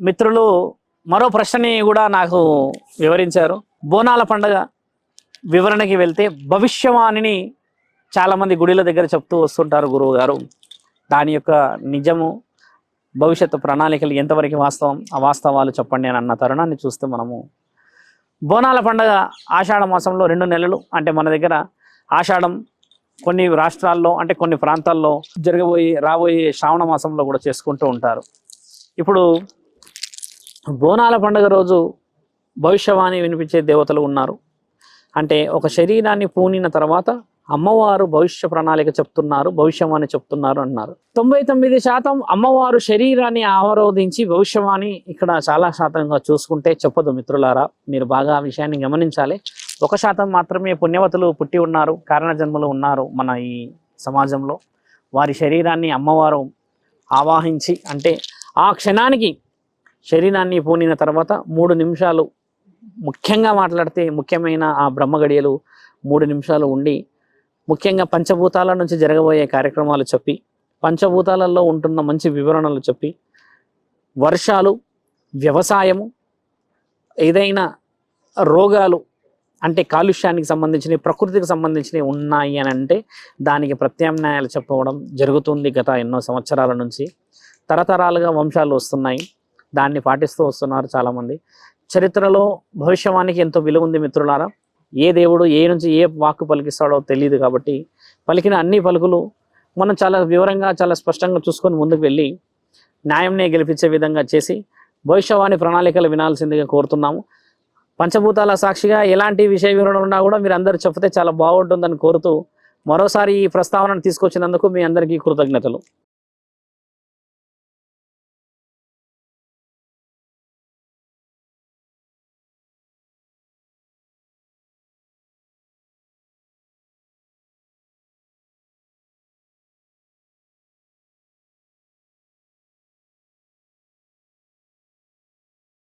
మిత్రులు మరో ప్రశ్నని కూడా నాకు వివరించారు. బోనాల పండుగ వివరణకి వెళ్తే భవిష్యవాణిని చాలామంది గుడిల దగ్గర చెప్తూ వస్తుంటారు గురువు గారు దాని యొక్క నిజము భవిష్యత్తు ప్రణాళికలు ఎంతవరకు వాస్తవం ఆ వాస్తవాలు చెప్పండి అని అన్న తరుణాన్ని చూస్తే మనము బోనాల పండుగ ఆషాఢ మాసంలో రెండు నెలలు అంటే మన దగ్గర ఆషాఢం కొన్ని రాష్ట్రాల్లో అంటే కొన్ని ప్రాంతాల్లో జరగబోయే రాబోయే శ్రావణ మాసంలో కూడా చేసుకుంటూ ఉంటారు. ఇప్పుడు బోనాల పండుగ రోజు భవిష్యవాణి వినిపించే దేవతలు ఉన్నారు. అంటే ఒక శరీరాన్ని పూనిన తర్వాత అమ్మవారు భవిష్య ప్రణాళిక చెప్తున్నారు భవిష్యవాణి చెప్తున్నారు అన్నారు. తొంభై తొమ్మిది శాతం అమ్మవారు శరీరాన్ని ఆవరోధించి భవిష్యవాణి ఇక్కడ చాలా శాతంగా చూసుకుంటే చెప్పదు మిత్రులారా మీరు బాగా ఆ విషయాన్ని గమనించాలి. ఒక శాతం మాత్రమే పుణ్యవతులు పుట్టి ఉన్నారు కారణ జన్మలు ఉన్నారు మన ఈ సమాజంలో. వారి శరీరాన్ని అమ్మవారు ఆవాహించి అంటే ఆ క్షణానికి శరీరాన్ని పూనిన తర్వాత మూడు నిమిషాలు ముఖ్యంగా మాట్లాడితే ముఖ్యమైన ఆ బ్రహ్మగడియలు మూడు నిమిషాలు ఉండి ముఖ్యంగా పంచభూతాల నుంచి జరగబోయే కార్యక్రమాలు చెప్పి పంచభూతాలలో ఉంటున్న మంచి వివరణలు చెప్పి వర్షాలు వ్యవసాయము ఏదైనా రోగాలు అంటే కాలుష్యానికి సంబంధించినవి ప్రకృతికి సంబంధించినవి ఉన్నాయి అని అంటే దానికి ప్రత్యామ్నాయాలు చెప్పవడం జరుగుతుంది గత ఎన్నో సంవత్సరాల నుంచి. తరతరాలుగా వంశాలు వస్తున్నాయి. దాన్ని పాటిస్తూ వస్తున్నారు చాలామంది. చరిత్రలో భవిష్యవానికి ఎంతో విలువ ఉంది మిత్రులారా. ఏ దేవుడు ఏ నుంచి ఏ వాక్కు పలికిస్తాడో తెలియదు కాబట్టి పలికిన అన్ని పలుకులు మనం చాలా వివరంగా చాలా స్పష్టంగా చూసుకొని ముందుకు వెళ్ళి న్యాయంనే గెలిపించే విధంగా చేసి భవిష్యవాణి ప్రణాళికలు వినాల్సిందిగా కోరుతున్నాము. పంచభూతాల సాక్షిగా ఎలాంటి విషయ వివరణ ఉన్నా కూడా మీరు అందరూ చెప్తే చాలా బాగుంటుందని కోరుతూ మరోసారి ఈ ప్రస్తావనను తీసుకొచ్చినందుకు మీ అందరికీ కృతజ్ఞతలు.